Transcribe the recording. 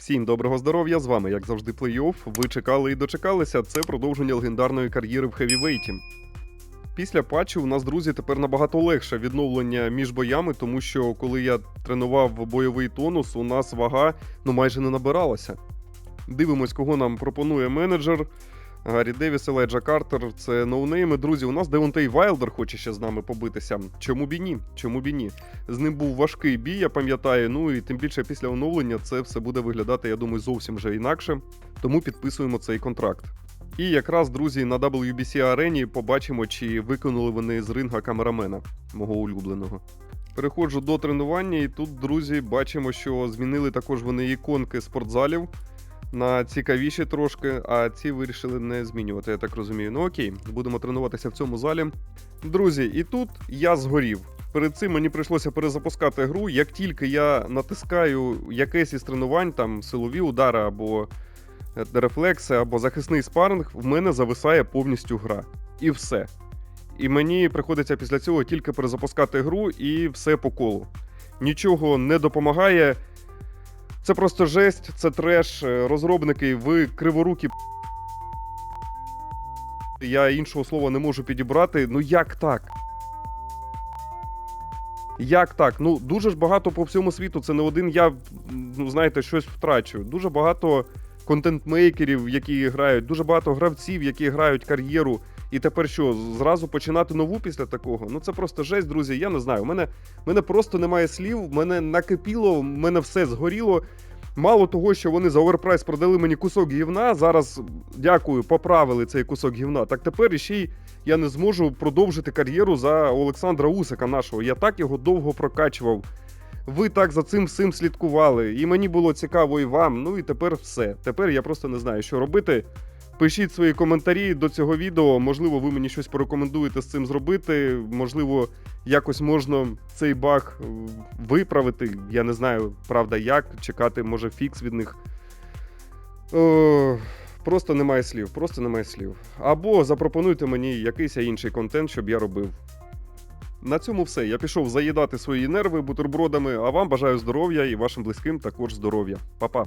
Всім доброго здоров'я! З вами, як завжди, плей-офф. Ви чекали і дочекалися. Це продовження легендарної кар'єри в хевівейті. Після патчу у нас, друзі, тепер набагато легше відновлення між боями, тому що коли я тренував бойовий тонус, у нас вага ну майже не набиралася. Дивимось, кого нам пропонує менеджер. Гаррі Девіс, Еледжа Картер, це ноунейми. Друзі, у нас Деонтей Вайлдер хоче ще з нами побитися. Чому б і ні? Чому б і ні? З ним був важкий бій, я пам'ятаю. Ну і тим більше після оновлення це все буде виглядати, я думаю, зовсім вже інакше. Тому підписуємо цей контракт. І якраз, друзі, на WBC арені побачимо, чи виконали вони з ринга камерамена, мого улюбленого. Переходжу до тренування, і тут, друзі, бачимо, що змінили також вони іконки спортзалів на цікавіші трошки, а ці вирішили не змінювати, я так розумію. Ну окей, будемо тренуватися в цьому залі. Друзі, і тут я згорів. Перед цим мені прийшлося перезапускати гру. Як тільки я натискаю якесь із тренувань, там силові удари або е, рефлекси, або захисний спаринг, в мене зависає повністю гра. І все. І мені приходиться після цього тільки перезапускати гру і все по колу. Нічого не допомагає. Це просто жесть, це треш. Е, Розробники, ви криворукі. Я іншого слова не можу підібрати. Ну як так? Як так? Ну дуже ж багато по всьому світу. Це не один я, ну знаєте, щось втрачу. Дуже багато контент-мейкерів, які грають, дуже багато гравців, які грають кар'єру. І тепер що, зразу починати нову після такого? Ну це просто жесть, друзі. Я не знаю. У мене, мене просто немає слів, мене накипіло, мене все згоріло. Мало того, що вони за оверпрайс продали мені кусок гівна. Зараз дякую, поправили цей кусок гівна. Так тепер іще й я не зможу продовжити кар'єру за Олександра Усика нашого. Я так його довго прокачував. Ви так за цим всім слідкували, і мені було цікаво і вам. Ну і тепер все. Тепер я просто не знаю, що робити. Пишіть свої коментарі до цього відео. Можливо, ви мені щось порекомендуєте з цим зробити. Можливо, якось можна цей баг е, виправити. Я не знаю, правда, як чекати, може, фікс від них. О, просто немає слів, просто немає слів. Або запропонуйте мені якийсь інший контент, щоб я робив. На цьому все. Я пішов заїдати свої нерви бутербродами, а вам бажаю здоров'я і вашим близьким також здоров'я. Па-па.